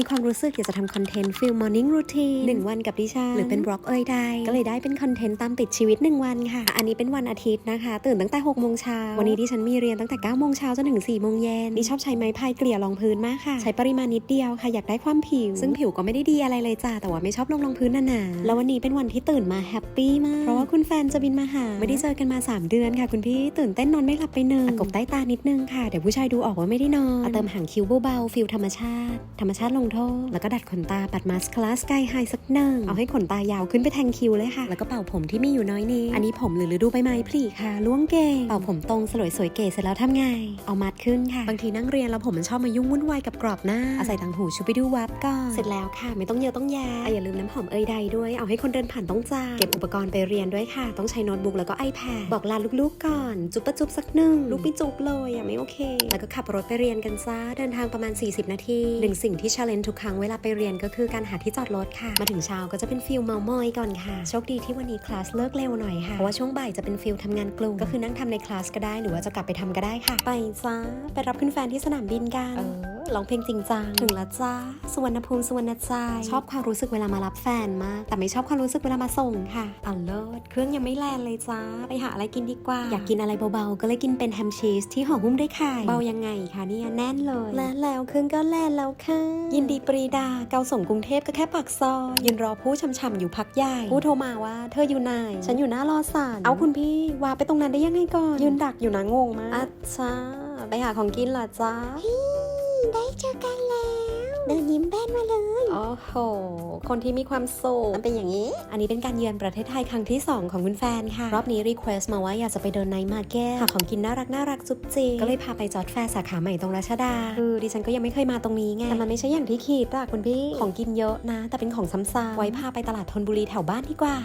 มีความรู้สึกอยากจะทำคอนเทนต์ฟิลมอร์นิ่งรูทีนหนึ่งวันกับดิฉันหรือเป็นบล็อกเอ่ยใดก็เลยได้เป็นคอนเทนต์ตามติดชีวิต 1 วันค่ะ อันนี้เป็นวันอาทิตย์นะคะ ตื่นตั้งแต่6โมงเช้าวันนี้ดิฉันมีเรียนตั้งแต่9โมงเช้าจนถึง4โมงเย็นดิชอบใช้ไม้พายเกลี่ยรองพื้นมากค่ะ ใช้ปริมาณนิดเดียวค่ะอยากได้ความผิว ซึ่งผิวก็ไม่ได้ดีอะไรเลยจ้าแต่ว่าไม่ชอบลงรองพื้นหนาๆแล้ววันนี้เป็นวันที่ตื่นมาแฮปปี้มากเพราะว่าคุณแฟนจะบินมาหาไม่ได้เจอกันมา 3 เดือนค่ะ คุณพี่ตื่นเต้นนอนไม่หลับไปหนึ่งกบใต้ตานิดนึงค่ะเดี๋ยวผู้ชายดูออกว่าไม่ได้นอนเอาเติมหางคิ้วเบาๆฟิลธรรมชาติ ธรรมชาติลงโทแล้วก็ดัดขนตาปัดมาสคลาสกายไฮสักหนึ่งเอาให้ขนตายาวขึ้นไปแทงคิวเลยค่ะ แล้วก็เป่าผมที่มีอยู่น้อยนิดอันนี้ผมหรือฤดูใบไม้ผลิค่ะล่วงเก่งเป่าผมตรงสลวยสวยเก๋เสร็จแล้วทำไง เอามัดขึ้นค่ะ บางทีนั่งเรียนแล้วผมมันชอบมายุ่งวุ่นวายกับกรอบหน้าอาศัยต่างหูชุบไปดูวับก่อนเสร็จแล้วค่ะ ไม่ต้องเยอะต้องแย่อย่าลืมน้ำหอมเอยใดด้วยเอาให้คนเดินผ่านต้องจ่าเก็บอุปกรณ์ไปเรียนด้วยค่ะ ต้องใช้โน้ตบุ๊กแล้วก็ iPad บอกลาลูกๆก่อน จุ๊บปะจุ๊บสักหนึ่งลูกไม่จุ๊บเลยอะไม่โอเค แล้วก็ขับรถไปเรียนกันจ้าเดินทางประมาณ 40 นาทีหนึ่งสิ่งที่ชาเลนทุกครั้งเวลาไปเรียนก็คือการหาที่จอดรถค่ะ มาถึงเช้าก็จะเป็นฟิลเมามอยก่อนค่ะ โชคดีที่วันนี้คลาสเลิกเร็วหน่อยค่ะ เพราะว่าช่วงบ่ายจะเป็นฟิลทำงานกลุ่มก็คือนั่งทำในคลาสก็ได้ หรือว่าจะกลับไปทำก็ได้ค่ะ ไปจ้าไปรับคุณแฟนที่สนามบินกันเออ ร้องเพลงจริงจังถึงแล้วจ้าสุวรรณภูมิสุวรรณใจชอบความรู้สึกเวลามารับแฟนมาก แต่ไม่ชอบความรู้สึกเวลามาส่งค่ะเอาเลิศเครื่องยังไม่แลนเลยจ้า ไปหาอะไรกินดีกว่า อยากกินอะไรเบาๆ ก็เลยกินเป็นแฮมชีสที่ห่อหุ้มด้วยไข่เบายังไงคะเนี่ยแน่นเลย แลนแล้วเครื่องก็แลนแล้วค่ะ ยินดีปรีดาเกาส่งกรุงเทพก็แค่ปากซอยยืนรอผู้ช่ำๆอยู่พักใหญ่ผู้โทรมาว่าเธออยู่ไหนฉันอยู่หน้ารอสานเอาคุณพี่วาไปตรงนั้นได้ยังไงก่อนยืนดักอยู่นะงงมากอัจฉาไปหาของกินเหรอจ้า ได้เจอกันแล้วเดินยิ้มแป้นมาเลยโอ้โห คนที่มีความสุขมันเป็นอย่างนี้ อันนี้เป็นการเยือนประเทศไทยครั้งที่ 2 ของคุณแฟนค่ะ รอบนี้รีเควสมาว่าอยากจะไปเดินไนท์มาร์เก็ตหาของกินน่ารักน่ารักจุ๊บจีก็เลยพาไปจอดแฟร์สาขาใหม่ตรงรัชดา คือดิฉันก็ยังไม่เคยมาตรงนี้ไง แต่มันไม่ใช่อย่างที่คิดอะคุณพี่ ของกินเยอะนะ แต่เป็นของซ้ำๆไว้พาไปตลาดธนบุรีแถวบ้านดีกว่า